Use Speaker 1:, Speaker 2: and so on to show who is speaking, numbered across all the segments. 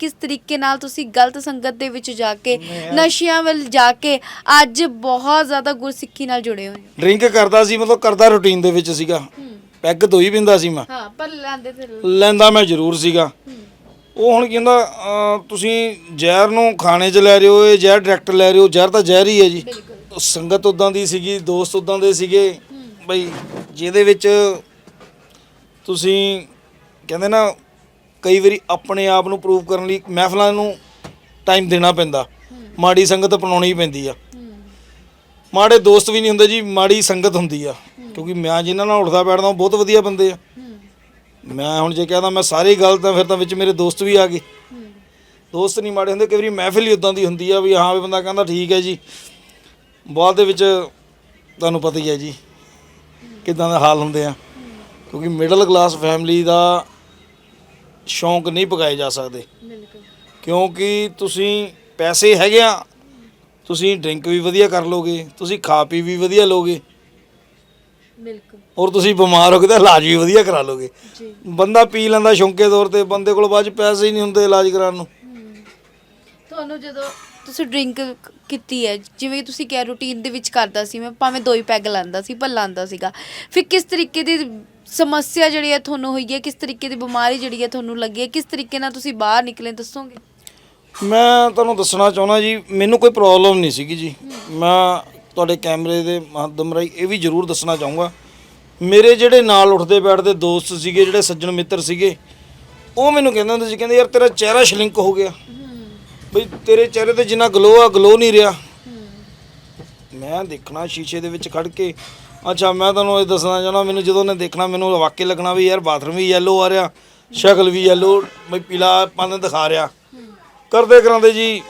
Speaker 1: ਕਿਸ ਤਰੀਕੇ ਨਾਲ ਤੁਸੀਂ ਗਲਤ ਸੰਗਤ ਦੇ ਵਿੱਚ ਜਾ ਕੇ ਨਸ਼ਿਆਂ ਵੱਲ ਜਾ ਕੇ ਅੱਜ ਬਹੁਤ ਜ਼ਿਆਦਾ ਗੁਰਸਿੱਖੀ ਨਾਲ ਜੁੜੇ ਹੋਏ ਹੋ?
Speaker 2: ਡਰਿੰਕ ਕਰਦਾ ਸੀ ਮਤਲਬ ਕਰਦਾ ਰੁਟੀਨ ਦੇ ਵਿੱਚ ਸੀਗਾ। ਪੈਗ ਦੋ ਹੀ ਪਿੰਦਾ ਸੀ ਮੈਂ।
Speaker 1: ਹਾਂ ਪਰ ਲੈਂਦੇ ਤੇ
Speaker 2: ਲੈਂਦਾ ਮੈਂ ਜ਼ਰੂਰ ਸੀਗਾ। ਉਹ ਹੁਣ ਕਹਿੰਦਾ ਅਹ, ਤੁਸੀਂ ਜ਼ਹਿਰ ਨੂੰ ਖਾਣੇ 'ਚ ਲੈ ਰਹੇ ਹੋ ਇਹ ਜ਼ਹਿਰ ਡਾਇਰੈਕਟ ਲੈ ਰਹੇ ਹੋ ਜ਼ਹਿਰ ਤਾਂ ਜ਼ਹਿਰ ਹੀ ਹੈ ਜੀ। ਸੰਗਤ ਉਦਾਂ ਦੀ ਸੀਗੀ ਦੋਸਤ ਉਦਾਂ ਦੇ ਸੀਗੇ। ਬਈ ਜਿਹਦੇ ਵਿੱਚ ਤੁਸੀਂ ਕਹਿੰਦੇ ਨਾ ਕਈ ਵਾਰੀ ਆਪਣੇ ਆਪ ਨੂੰ ਪ੍ਰੂਵ ਕਰਨ ਲਈ ਮਹਿਫਲਾਂ ਨੂੰ ਟਾਈਮ ਦੇਣਾ ਪੈਂਦਾ। ਮਾੜੀ ਸੰਗਤ ਅਪਣਾਉਣੀ ਪੈਂਦੀ ਆ। ਮਾੜੇ ਦੋਸਤ ਵੀ ਨਹੀਂ ਹੁੰਦੇ ਜੀ, ਮਾੜੀ ਸੰਗਤ ਹੁੰਦੀ ਆ। ਕਿਉਂਕਿ ਮੈਂ ਜਿਨ੍ਹਾਂ ਨਾਲ ਉੱਠਦਾ ਬੈਠਦਾ ਉਹ ਬਹੁਤ ਵਧੀਆ ਬੰਦੇ ਆ। ਮੈਂ ਹੁਣ ਜੇ ਕਹਦਾ ਮੈਂ ਸਾਰੇ ਗਲਤ ਆ, ਫਿਰ ਤਾਂ ਵਿੱਚ ਮੇਰੇ ਦੋਸਤ ਵੀ ਆ ਗਏ। ਦੋਸਤ ਨਹੀਂ ਮਾੜੇ ਹੁੰਦੇ, ਕਈ ਵਾਰੀ ਮਹਿਫਿਲ ਹੀ ਉਦਾਂ ਦੀ ਹੁੰਦੀ ਆ ਵੀ ਹਾਂ ਵੀ ਬੰਦਾ ਕਹਿੰਦਾ ਠੀਕ ਹੈ ਜੀ। ਬਾਅਦ ਦੇ ਵਿੱਚ ਤੁਹਾਨੂੰ ਪਤਾ ਹੀ ਹੈ ਜੀ, ਕਿਦਾਂ ਦਾ ਹਾਲ ਹੁੰਦੇ ਆ। ਕਿਉਂਕਿ ਮਿਡਲ ਕਲਾਸ ਫੈਮਿਲੀ ਦਾ ਸ਼ੌਂਕ ਨਹੀਂ ਪਕਾਏ ਜਾ ਸਕਦੇ।
Speaker 1: ਬਿਲਕੁਲ।
Speaker 2: ਕਿਉਂਕਿ ਤੁਸੀਂ ਪੈਸੇ ਹੈਗੇ ਆ ਤੁਸੀਂ ਡਰਿੰਕ ਵੀ ਵਧੀਆ ਕਰ ਲੋਗੇ ਤੁਸੀਂ ਖਾ ਪੀ ਵੀ ਵਧੀਆ ਲੋਗੇ।
Speaker 1: ਬਿਲਕੁਲ।
Speaker 2: ਔਰ ਤੁਸੀਂ ਬਿਮਾਰ ਹੋ ਕੇ ਤਾਂ ਇਲਾਜ ਵੀ ਵਧੀਆ ਕਰਾ ਲੋਗੇ।
Speaker 1: ਜੀ।
Speaker 2: ਬੰਦਾ ਪੀ ਲੈਂਦਾ ਸ਼ੌਂਕੇ ਤੌਰ ਤੇ ਬੰਦੇ ਕੋਲ ਬਾਅਦ ਚ ਪੈਸੇ ਹੀ ਨਹੀਂ ਹੁੰਦੇ ਇਲਾਜ ਕਰਾਉਣ ਨੂੰ।
Speaker 1: ਤੁਹਾਨੂੰ ਜਦੋਂ ਤੁਸੀਂ ਡਰਿੰਕ ਕੀਤੀ ਹੈ ਜਿਵੇਂ ਕਿ ਤੁਸੀਂ ਕਿਹਾ ਰੂਟੀਨ ਦੇ ਵਿੱਚ ਕਰਦਾ ਸੀ ਮੈਂ ਭਾਵੇਂ ਦੋ ਹੀ ਪੈਗ ਲਾਂਦਾ ਸੀ ਪਰ ਲਾਂਦਾ ਸੀਗਾ। ਫਿਰ ਕਿਸ ਤਰੀਕੇ ਦੀ ਸਮੱਸਿਆ ਜਿਹੜੀ ਹੈ ਤੁਹਾਨੂੰ ਹੋਈ ਹੈ, ਕਿਸ ਤਰੀਕੇ ਦੀ ਬਿਮਾਰੀ ਜਿਹੜੀ ਹੈ ਤੁਹਾਨੂੰ ਲੱਗੀ ਹੈ, ਕਿਸ ਤਰੀਕੇ ਨਾਲ ਤੁਸੀਂ ਬਾਹਰ ਨਿਕਲੇ ਦੱਸੋਗੇ?
Speaker 2: ਮੈਂ ਤੁਹਾਨੂੰ ਦੱਸਣਾ ਚਾਹੁੰਦਾ ਜੀ, ਮੈਨੂੰ ਕੋਈ ਪ੍ਰੋਬਲਮ ਨਹੀਂ ਸੀਗੀ ਜੀ। ਮੈਂ ਤੁਹਾਡੇ ਕੈਮਰੇ ਦੇ ਮਾਧਿਅਮ ਰਾਹੀਂ ਇਹ ਵੀ ਜ਼ਰੂਰ ਦੱਸਣਾ ਚਾਹੂੰਗਾ। ਮੇਰੇ ਜਿਹੜੇ ਨਾਲ ਉੱਠਦੇ ਬੈਠਦੇ ਦੋਸਤ ਸੀਗੇ, ਜਿਹੜੇ ਸੱਜਣ ਮਿੱਤਰ ਸੀਗੇ, ਉਹ ਮੈਨੂੰ ਕਹਿੰਦੇ ਹੁੰਦੇ ਸੀ, ਕਹਿੰਦੇ, ਯਾਰ, ਤੇਰਾ ਚਿਹਰਾ ਸ਼ਲਿੰਕ ਹੋ ਗਿਆ। ਬਈ, ਤੇਰੇ ਚਿਹਰੇ ਤੇ ਜਿੰਨਾ ਗਲੋ ਆ ਗਲੋ ਨਹੀਂ ਰਿਹਾ। ਮੈਂ ਦੇਖਣਾ ਸ਼ੀਸ਼ੇ ਦੇ ਵਿੱਚ ਖੜ ਕੇ ਅੱਛਾ ਮੈਂ ਤੁਹਾਨੂੰ ਇਹ ਦੱਸਣਾ ਚਾਹੁੰਦਾ ਮੈਨੂੰ ਜਦੋਂ ਉਹਨੇ ਦੇਖਣਾ ਮੈਨੂੰ ਵਾਕਈ ਲੱਗਣਾ ਵੀ ਯਾਰ ਬਾਥਰੂਮ ਵੀ ਯੈਲੋ ਆ ਰਿਹਾ ਸ਼ਕਲ ਵੀ ਯੈਲੋ ਬਈ ਪੀਲਾ ਪਨ ਦਿਖਾ ਰਿਹਾ। ਕਰਦੇ ਕਰਾਂਦੇ ਜੀ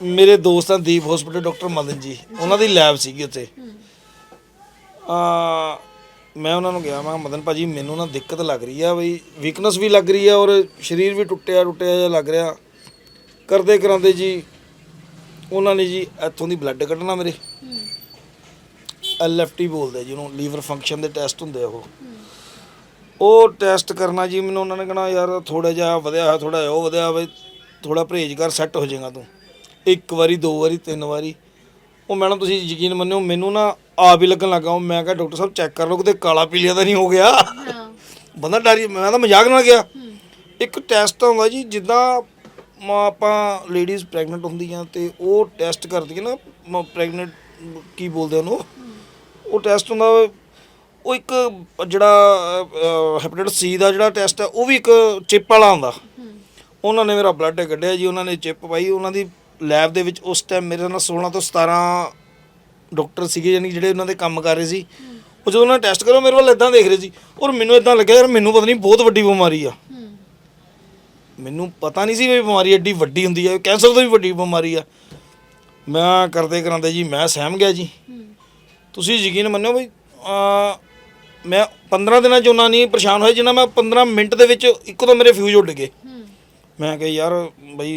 Speaker 2: ਮੇਰੇ ਦੋਸਤ ਆ ਦੀਪ ਹਸਪੀਟਲ ਡਾਕਟਰ ਮਦਨ ਜੀ ਉਹਨਾਂ ਦੀ ਲੈਬ ਸੀਗੀ ਉੱਥੇ। ਆ ਮੈਂ ਉਹਨਾਂ ਨੂੰ ਗਿਆ ਮੈਂ ਕਿਹਾ, ਮਦਨ ਭਾਜੀ ਮੈਨੂੰ ਨਾ ਦਿੱਕਤ ਲੱਗ ਰਹੀ ਆ ਬਈ ਵੀਕਨੈਸ ਵੀ ਲੱਗ ਰਹੀ ਆ ਔਰ ਸਰੀਰ ਵੀ ਟੁੱਟਿਆ ਟੁੱਟਿਆ ਜਿਹਾ ਲੱਗ ਰਿਹਾ। ਕਰਦੇ ਕਰਾਂਦੇ ਜੀ ਉਹਨਾਂ ਨੇ ਜੀ ਇੱਥੋਂ ਦੀ ਬਲੱਡ ਕੱਢਣਾ ਮੇਰੇ। ਐਲਐਫਟੀ ਬੋਲਦੇ ਜਿਹਨੂੰ ਲੀਵਰ ਫੰਕਸ਼ਨ ਦੇ ਟੈਸਟ ਹੁੰਦੇ ਆ ਉਹ। ਉਹ ਟੈਸਟ ਕਰਨਾ ਜੀ, ਮੈਨੂੰ ਉਹਨਾਂ ਨੇ ਕਹਣਾ, ਯਾਰ ਥੋੜਾ ਜਿਹਾ ਵਧਿਆ ਹੋਇਆ ਥੋੜਾ ਉਹ ਵਧਿਆ ਹੋਇਆ ਥੋੜਾ ਪਰਹੇਜ਼ ਕਰ, ਸੈੱਟ ਹੋ ਜਾਏਗਾ ਤੂੰ। ਇੱਕ ਵਾਰੀ, ਦੋ ਵਾਰੀ, ਤਿੰਨ ਵਾਰੀ। ਉਹ ਮੈਡਮ, ਤੁਸੀਂ ਯਕੀਨ ਮੰਨਿਓ, ਮੈਨੂੰ ਨਾ ਆਪ ਹੀ ਲੱਗਣ ਲੱਗਾ, ਉਹ ਮੈਂ ਕਿਹਾ, ਡਾਕਟਰ ਸਾਹਿਬ, ਚੈੱਕ ਕਰ ਲਓ, ਕਿਤੇ ਕਾਲਾ ਪੀਲੀਆ ਤਾਂ ਨਹੀਂ ਹੋ ਗਿਆ? ਬੰਦਾ ਡਰੀ ਮੈਂ ਤਾਂ ਮਜ਼ਾਕ ਨਾਲ ਗਿਆ। ਇੱਕ ਟੈਸਟ ਹੁੰਦਾ ਜੀ, ਜਿੱਦਾਂ ਮ- ਆਪਾਂ ਲੇਡੀਜ਼ ਪ੍ਰੈਗਨੈਂਟ ਹੁੰਦੀਆਂ ਤੇ ਉਹ ਟੈਸਟ ਕਰਦੀਆਂ ਨਾ ਪ੍ਰੈਗਨੈਂਟ ਕੀ ਬੋਲਦੇ ਉਹਨੂੰ? ਉਹ ਟੈਸਟ ਹੁੰਦਾ ਉਹ ਇੱਕ ਜਿਹੜਾ ਹੈਪੇਟਾਈਟਸ ਸੀ ਦਾ ਜਿਹੜਾ ਟੈਸਟ ਹੈ, ਉਹ ਵੀ ਇੱਕ ਚਿਪ ਵਾਲਾ ਹੁੰਦਾ। ਉਹਨਾਂ ਨੇ ਮੇਰਾ ਬਲੱਡ ਕੱਢਿਆ ਜੀ, ਉਹਨਾਂ ਨੇ ਚਿਪ ਪਾਈ। ਉਹਨਾਂ ਦੀ ਲੈਬ ਦੇ ਵਿੱਚ ਉਸ ਟਾਈਮ ਮੇਰੇ ਨਾਲ 16 ਤੋਂ 17 ਡਾਕਟਰ ਸੀਗੇ, ਯਾਨੀ ਜਿਹੜੇ ਉਹਨਾਂ ਦੇ ਕੰਮ ਕਰ ਰਹੇ ਸੀ। ਉਹ ਜਦੋਂ ਉਹਨਾਂ ਨੇ ਟੈਸਟ ਕਰੋ ਮੇਰੇ ਵੱਲ ਇਦਾਂ ਦੇਖ ਰਹੇ ਸੀ। ਔਰ ਮੈਨੂੰ ਇਦਾਂ ਲੱਗਿਆ, ਯਾਰ, ਮੈਨੂੰ ਪਤਾ ਨਹੀਂ ਬਹੁਤ ਵੱਡੀ ਬਿਮਾਰੀ ਆ। ਮੈਨੂੰ ਪਤਾ ਨਹੀਂ ਸੀ ਵੀ ਇਹ ਬਿਮਾਰੀ ਐਡੀ ਵੱਡੀ ਹੁੰਦੀ ਹੈ ਕੈਂਸਰ ਤੋਂ ਵੀ ਵੱਡੀ ਬਿਮਾਰੀ ਆ। ਮੈਂ ਕਰਦੇ ਕਰਾਂਦੇ ਜੀ, ਮੈਂ ਸਹਿਮ ਗਿਆ ਜੀ। ਤੁਸੀਂ ਯਕੀਨ ਮੰਨੋ ਬਈ ਮੈਂ 15 ਦਿਨਾਂ ਚ ਉਹਨਾਂ ਨਹੀਂ ਪਰੇਸ਼ਾਨ ਹੋਏ ਜਿੰਨਾ ਮੈਂ 15 ਮਿੰਟ ਦੇ ਵਿੱਚ ਇੱਕੋ ਤਾਂ ਮੇਰੇ ਫਿਊਜ਼ ਉੱਡ ਗਏ। ਮੈਂ ਕਿਹਾ ਯਾਰ ਬਈ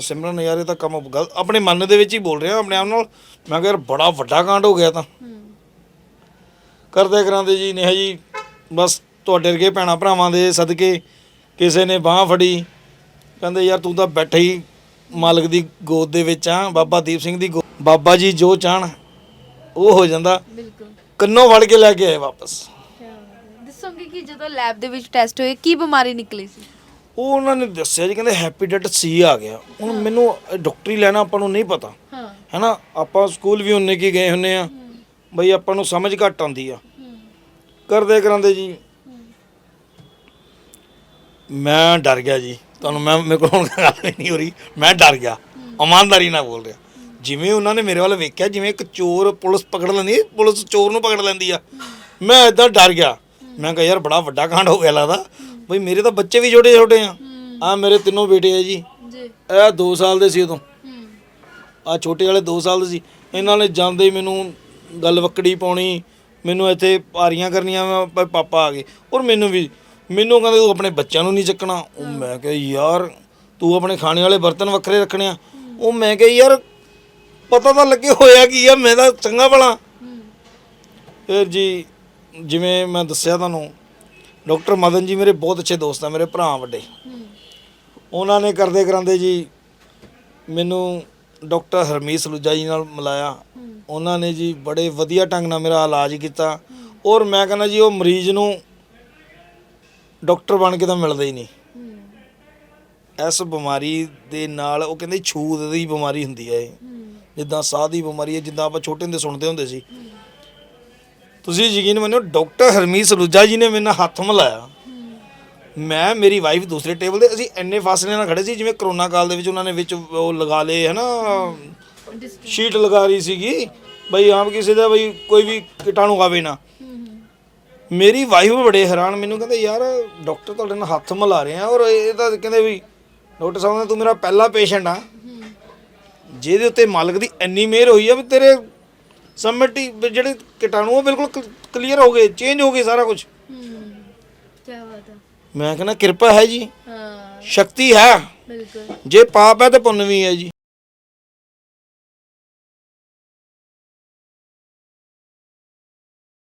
Speaker 2: ਸਿਮਰਨ ਯਾਰ ਇਹ ਤਾਂ ਕੰਮ ਗਲਤ ਆਪਣੇ ਮਨ ਦੇ ਵਿੱਚ ਹੀ ਬੋਲ ਰਿਹਾ ਆਪਣੇ ਆਪ ਨਾਲ। ਮੈਂ ਕਿਹਾ ਯਾਰ ਬੜਾ ਵੱਡਾ ਕਾਂਡ ਹੋ ਗਿਆ ਤਾਂ। ਕਰਦੇ ਕਰਾਂਦੇ ਜੀ ਨੇਹਾ ਜੀ ਬਸ ਤੁਹਾਡੇ ਵਰਗੇ ਭੈਣਾ ਭਰਾਵਾਂ ਦੇ ਸਦਕੇ ਕਿਸੇ ਨੇ ਬਾਹ ਫੜੀ। ਕਹਿੰਦੇ ਯਾਰ ਤੂੰ ਤਾਂ ਬੈਠਾ ਹੀ ਮਾਲਕ ਦੀ ਗੋਦ ਦੇ ਵਿੱਚ ਆ ਬਾਬਾ ਦੀਪ ਸਿੰਘ ਦੀ ਬਾਬਾ ਜੀ ਜੋ ਚਾਹਣ ਉਹ ਹੋ ਜਾਂਦਾ।
Speaker 1: ਬਿਲਕੁਲ।
Speaker 2: ਕੰਨੋਂ ਫੜ ਕੇ ਲੈ ਕੇ ਆਏ ਵਾਪਸ।
Speaker 1: ਦੱਸੋਗੇ ਕਿ ਜਦੋਂ ਲੈਬ ਦੇ ਵਿੱਚ ਟੈਸਟ ਹੋਏ ਕੀ ਬਿਮਾਰੀ ਨਿਕਲੀ ਸੀ?
Speaker 2: ਉਹ ਉਹਨਾਂ ਨੇ ਦੱਸਿਆ ਜੀ ਕਹਿੰਦੇ ਹੈਪੀਡੈਟ ਸੀ ਆ ਗਿਆ। ਹੁਣ ਮੈਨੂੰ ਡਾਕਟਰੀ ਲੈਣਾ ਆਪਾਂ ਨੂੰ ਨਹੀਂ ਪਤਾ।
Speaker 1: ਹਾਂ।
Speaker 2: ਹੈਨਾ ਆਪਾਂ ਸਕੂਲ ਵੀ ਉਹਨੇ ਕੀ ਗਏ ਹੁੰਨੇ ਆ। ਬਈ ਆਪਾਂ ਨੂੰ ਸਮਝ ਘੱਟ ਆਉਂਦੀ ਆ। ਕਰਦੇ ਕਰਾਂਦੇ ਜੀ। ਮੈਂ ਡਰ ਗਿਆ ਜੀ। ਤੁਹਾਨੂੰ ਮੈਂ ਮੇਰੇ ਕੋਲ ਗੱਲ ਨਹੀਂ ਹੋ ਰਹੀ। ਮੈਂ ਡਰ ਗਿਆ। ਇਮਾਨਦਾਰੀ ਨਾਲ ਬੋਲ ਰਿਹਾ। ਜਿਵੇਂ ਉਹਨਾਂ ਨੇ ਮੇਰੇ ਵੱਲ ਵੇਖਿਆ ਜਿਵੇਂ ਇੱਕ ਚੋਰ ਪੁਲਿਸ ਪਕੜ ਲੈਂਦੀ ਪੁਲਿਸ ਚੋਰ ਨੂੰ ਪਕੜ ਲੈਂਦੀ ਆ। ਮੈਂ ਇਦਾਂ ਡਰ ਗਿਆ। ਮੈਂ ਕਿਹਾ ਯਾਰ ਬੜਾ ਵੱਡਾ ਕਾਂਡ ਹੋ ਗਿਆ ਲੱਗਦਾ। ਬਈ ਮੇਰੇ ਤਾਂ ਬੱਚੇ ਵੀ ਛੋਟੇ ਛੋਟੇ ਆ। ਆ ਮੇਰੇ ਤਿੰਨੋਂ ਬੇਟੇ ਆ ਜੀ।
Speaker 1: ਜੀ।
Speaker 2: ਇਹ 2 ਸਾਲ ਦੇ ਸੀ ਉਦੋਂ। ਆ ਛੋਟੇ ਵਾਲੇ 2 ਸਾਲ ਦੇ ਸੀ। ਇਹਨਾਂ ਨੇ ਜਾਂਦੇ ਹੀ ਮੈਨੂੰ ਗੱਲ ਵਕੜੀ ਪਾਉਣੀ। ਮੈਨੂੰ ਇੱਥੇ ਭਾਰੀਆਂ ਕਰਨੀਆਂ ਮੈਂ ਪਾਪਾ ਆ ਗਏ। ਔਰ ਮੈਨੂੰ ਵੀ ਮੈਨੂੰ ਕਹਿੰਦੇ ਤੂੰ ਆਪਣੇ ਬੱਚਿਆਂ ਨੂੰ ਨਹੀਂ ਚੱਕਣਾ। ਉਹ ਮੈਂ ਕਿਹਾ ਯਾਰ ਤੂੰ ਆਪਣੇ ਖਾਣੇ ਵਾਲੇ ਬਰਤਨ ਵੱਖਰੇ ਰੱਖਣੇ ਆ। ਉਹ ਮੈਂ ਕਿਹਾ ਯਾਰ ਪਤਾ ਤਾਂ ਲੱਗੇ ਹੋਇਆ ਕੀ ਆ ਮੈਂ ਤਾਂ ਚੰਗਾ ਭਲਾ। ਫਿਰ ਜੀ ਜਿਵੇਂ ਮੈਂ ਦੱਸਿਆ ਤੁਹਾਨੂੰ ਡਾਕਟਰ ਮਦਨ ਜੀ ਮੇਰੇ ਬਹੁਤ ਅੱਛੇ ਦੋਸਤ ਆ ਮੇਰੇ ਭਰਾ ਵੱਡੇ। ਉਹਨਾਂ ਨੇ ਕਰਦੇ ਕਰਾਂਦੇ ਜੀ ਮੈਨੂੰ ਡਾਕਟਰ ਹਰਮੀਤ ਸਲੂਜਾ ਜੀ ਨਾਲ ਮਿਲਾਇਆ। ਉਹਨਾਂ ਨੇ ਜੀ ਬੜੇ ਵਧੀਆ ਢੰਗ ਨਾਲ ਮੇਰਾ ਇਲਾਜ ਕੀਤਾ। ਔਰ ਮੈਂ ਕਹਿੰਦਾ ਜੀ ਉਹ ਮਰੀਜ਼ ਨੂੰ ਡਾਕਟਰ ਬਣ ਕੇ ਤਾਂ ਮਿਲਦਾ ਹੀ ਨਹੀਂ। ਇਸ ਬਿਮਾਰੀ ਦੇ ਨਾਲ ਉਹ ਕਹਿੰਦੇ ਛੂਤ ਦੀ ਬਿਮਾਰੀ ਹੁੰਦੀ ਹੈ ਇਹ। ਜਿੱਦਾਂ ਸਾਹ ਦੀ ਬਿਮਾਰੀ ਹੈ, ਜਿੱਦਾਂ ਆਪਾਂ ਛੋਟੇ ਹੁੰਦੇ ਸੁਣਦੇ ਹੁੰਦੇ ਸੀ। ਤੁਸੀਂ ਯਕੀਨ ਮੰਨੋ ਡਾਕਟਰ ਹਰਮੀਤ ਸਲੂਜਾ ਜੀ ਨੇ ਮੇਰੇ ਨਾਲ ਹੱਥ ਮਿਲਾਇਆ। ਮੈਂ, ਮੇਰੀ ਵਾਈਫ ਦੂਸਰੇ ਟੇਬਲ ਤੇ, ਅਸੀਂ ਇੰਨੇ ਫਾਸਲੇ ਨਾਲ ਖੜੇ ਸੀ, ਜਿਵੇਂ ਕਰੋਨਾ ਕਾਲ ਦੇ ਵਿੱਚ ਉਹਨਾਂ ਨੇ ਵਿੱਚ ਉਹ ਲਗਾ ਲਏ ਹੈ ਸ਼ੀਟ ਲਗਾ ਰਹੀ ਸੀਗੀ, ਬਈ ਆਮ ਕਿਸੇ ਦਾ ਬਈ ਕੋਈ ਵੀ ਕੀਟਾਣੂ ਆਵੇ ਨਾ। ਮੇਰੀ ਵਾਈਫ ਬੜੇ ਹੈਰਾਨ, ਮੈਨੂੰ ਕਹਿੰਦੇ, ਯਾਰ, ਡਾਕਟਰ ਤੁਹਾਡੇ ਨਾਲ ਹੱਥ ਮਿਲਾ ਰਹੇ ਆ ਔਰ ਇਹ ਤਾਂ ਕਹਿੰਦੇ ਵੀ, ਡਾਕਟਰ ਸਾਹਿਬ ਨੇ ਤੂੰ ਮੇਰਾ ਪਹਿਲਾ ਪੇਸ਼ੈਂਟ ਆ। ਜਿਹਦੇ ਉੱਤੇ ਮਾਲਕ ਦੀ ਇੰਨੀ ਮਿਹਰ ਹੋਈ ਆ ਵੀ ਤੇਰੇ ਸਮਿਟੀ ਜਿਹੜੇ ਕੀਟਾਣੂ ਉਹ ਬਿਲਕੁਲ ਕਲੀਅਰ ਹੋ ਗਏ ਚੇਂਜ ਹੋ ਗਏ ਸਾਰਾ ਕੁਝ
Speaker 1: ਕੀ ਬਾਤ ਹੈ
Speaker 2: ਮੈਂ ਕਹਿੰਦਾ ਕਿਰਪਾ ਹੈ ਜੀ।
Speaker 1: ਹਾਂ।
Speaker 2: ਸ਼ਕਤੀ ਹੈ।
Speaker 1: ਬਿਲਕੁਲ।
Speaker 2: ਜੇ ਪਾਪ ਹੈ ਤੇ ਪੁੰਨ ਵੀ ਹੈ ਜੀ।